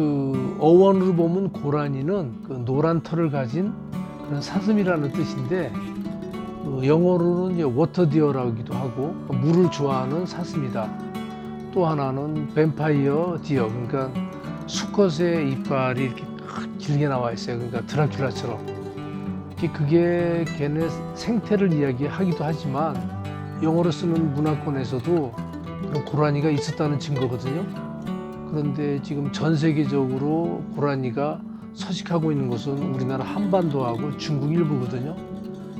그 어원으로 보면 고라니는 그 노란 털을 가진 그런 사슴이라는 뜻인데 그 영어로는 이제 워터디어라기도 하고 물을 좋아하는 사슴이다. 또 하나는 뱀파이어 디어 그러니까 수컷의 이빨이 이렇게 크- 길게 나와 있어요. 그러니까 드라큘라처럼. 그게 걔네 생태를 이야기하기도 하지만 영어로 쓰는 문화권에서도 그런 고라니가 있었다는 증거거든요. 그런데 지금 전 세계적으로 고라니가 서식하고 있는 곳은 우리나라 한반도하고 중국 일부거든요.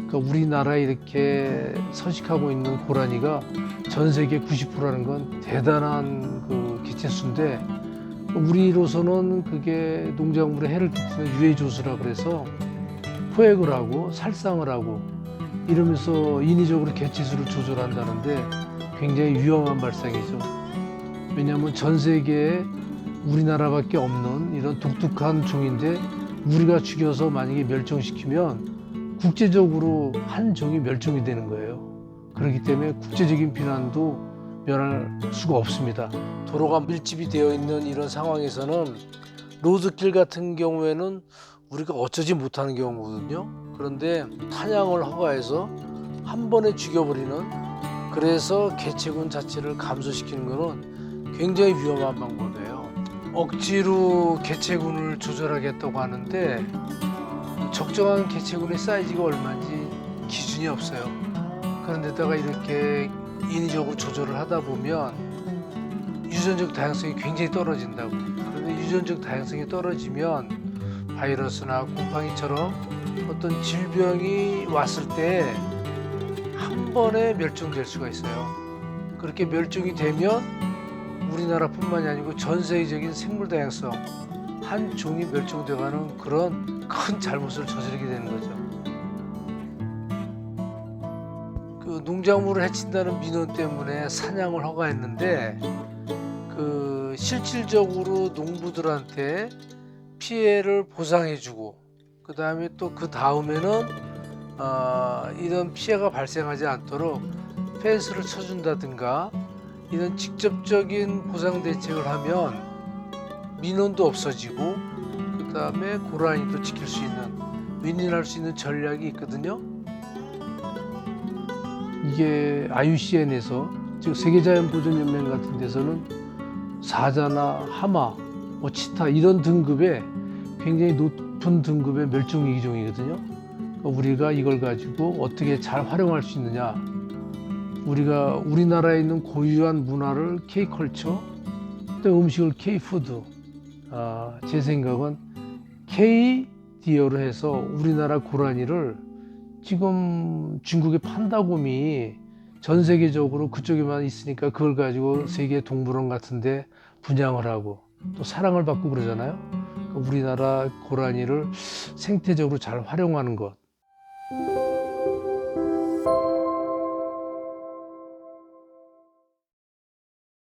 그러니까 우리나라에 이렇게 서식하고 있는 고라니가 전 세계 90%라는 건 대단한 그 개체수인데 우리로서는 그게 농작물에 해를 끼치는 유해조수라 그래서 포획을 하고 살상을 하고 이러면서 인위적으로 개체수를 조절한다는데 굉장히 위험한 발상이죠. 왜냐하면 전 세계에 우리나라밖에 없는 이런 독특한 종인데 우리가 죽여서 만약에 멸종시키면 국제적으로 한 종이 멸종이 되는 거예요. 그렇기 때문에 국제적인 비난도 면할 수가 없습니다. 도로가 밀집이 되어 있는 이런 상황에서는 로드길 같은 경우에는 우리가 어쩌지 못하는 경우거든요. 그런데 탄양을 허가해서 한 번에 죽여버리는 그래서 개체군 자체를 감소시키는 것은 굉장히 위험한 방법이에요. 억지로 개체군을 조절하겠다고 하는데 적정한 개체군의 사이즈가 얼마인지 기준이 없어요. 그런데다가 이렇게 인위적으로 조절을 하다 보면 유전적 다양성이 굉장히 떨어진다고. 그런데 유전적 다양성이 떨어지면 바이러스나 곰팡이처럼 어떤 질병이 왔을 때 한 번에 멸종될 수가 있어요. 그렇게 멸종이 되면 우리나라뿐만이 아니고 전 세계적인 생물 다양성 한 종이 멸종돼가는 그런 큰 잘못을 저지르게 되는 거죠. 그 농작물을 해친다는 민원 때문에 사냥을 허가했는데 그 실질적으로 농부들한테 피해를 보상해주고 그 다음에 또 그 다음에는 어, 이런 피해가 발생하지 않도록 펜스를 쳐준다든가 이런 직접적인 보상 대책을 하면 민원도 없어지고 그 다음에 고라니도 지킬 수 있는 윈윈할 수 있는 전략이 있거든요. 이게 IUCN에서 즉 세계자연보존연맹 같은 데서는 사자나 하마, 뭐 치타 이런 등급의 굉장히 높은 등급의 멸종 위기종이거든요. 그러니까 우리가 이걸 가지고 어떻게 잘 활용할 수 있느냐. 우리가 우리나라에 있는 고유한 문화를 K컬처, 또 음식을 K푸드. 아, 제 생각은 K디어로 해서 우리나라 고라니를 지금 중국의 판다곰이 전 세계적으로 그쪽에만 있으니까 그걸 가지고 세계 동물원 같은데 분양을 하고 또 사랑을 받고 그러잖아요. 그러니까 우리나라 고라니를 생태적으로 잘 활용하는 것